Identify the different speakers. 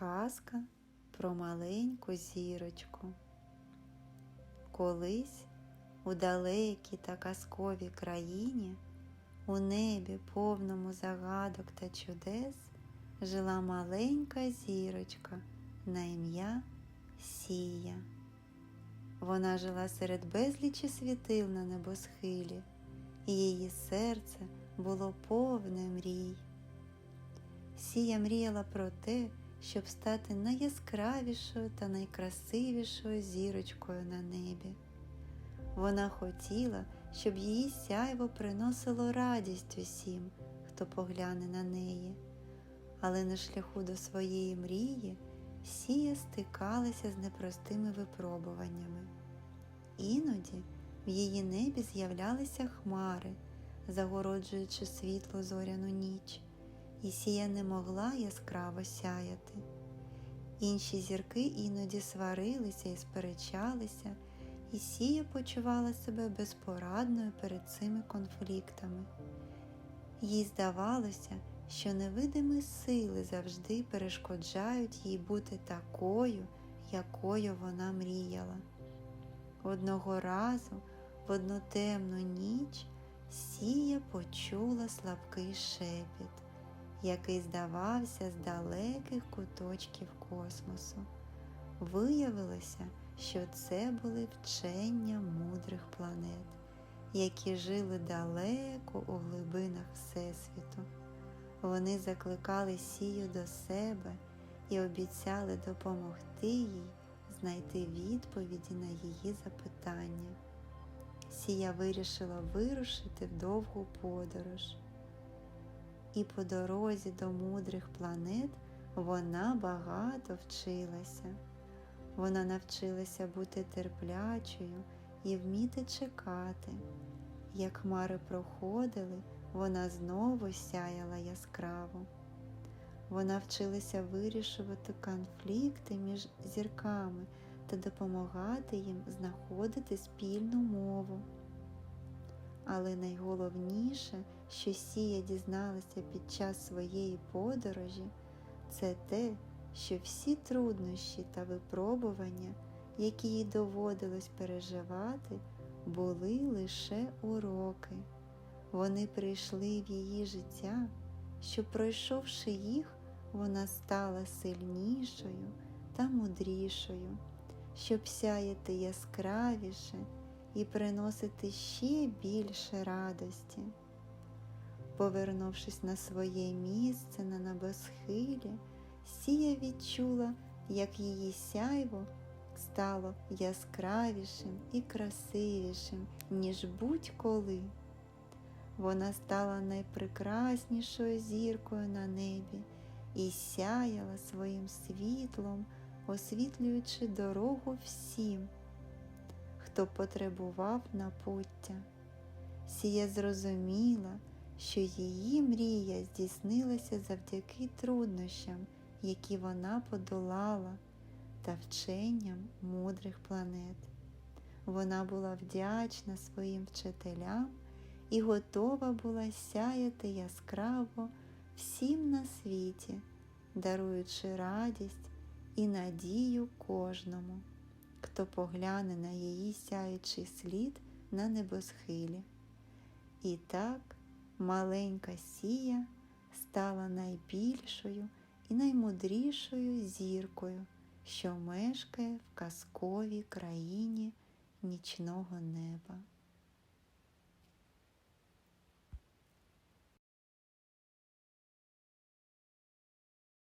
Speaker 1: Казка про маленьку зірочку. Колись у далекій та казковій країні, у небі повному загадок та чудес, жила маленька зірочка на ім'я Сія. Вона жила серед безлічі світил на небосхилі, і її серце було повне мрій. Сія мріяла про те, щоб стати найяскравішою та найкрасивішою зірочкою на небі. Вона хотіла, щоб її сяйво приносило радість усім, хто погляне на неї. Але на шляху до своєї мрії Сія стикалася з непростими випробуваннями. Іноді в її небі з'являлися хмари, загороджуючи світло зоряну ніч і сія не могла яскраво сяяти. Інші зірки іноді сварилися і сперечалися, і сія почувала себе безпорадною перед цими конфліктами. Їй здавалося, що невидимі сили завжди перешкоджають їй бути такою, якою вона мріяла. Одного разу, в одну темну ніч, сія почула слабкий шепіт який здавався з далеких куточків космосу. Виявилося, що це були вчення мудрих планет, які жили далеко у глибинах Всесвіту. Вони закликали Сію до себе і обіцяли допомогти їй знайти відповіді на її запитання. Сія вирішила вирушити в довгу подорож і по дорозі до мудрих планет вона багато вчилася. Вона навчилася бути терплячою і вміти чекати. Як хмари проходили, вона знову сяяла яскраво. Вона вчилася вирішувати конфлікти між зірками та допомагати їм знаходити спільну мову. Але найголовніше, що Сія дізналася під час своєї подорожі, це те, що всі труднощі та випробування, які їй доводилось переживати, були лише уроки. Вони прийшли в її життя, що, пройшовши їх, вона стала сильнішою та мудрішою, щоб сяяти яскравіше і приносити ще більше радості. Повернувшись на своє місце на небосхилі, Сія відчула, як її сяйво стало яскравішим і красивішим, ніж будь-коли. Вона стала найпрекраснішою зіркою на небі і сяяла своїм світлом, освітлюючи дорогу всім хто потребував напуття. Сія зрозуміла, що її мрія здійснилася завдяки труднощам, які вона подолала, та вченням мудрих планет. Вона була вдячна своїм вчителям і готова була сяяти яскраво всім на світі, даруючи радість і надію кожному хто погляне на її сяючий слід на небосхилі. І так маленька сія стала найбільшою і наймудрішою зіркою, що мешкає в казковій країні нічного неба.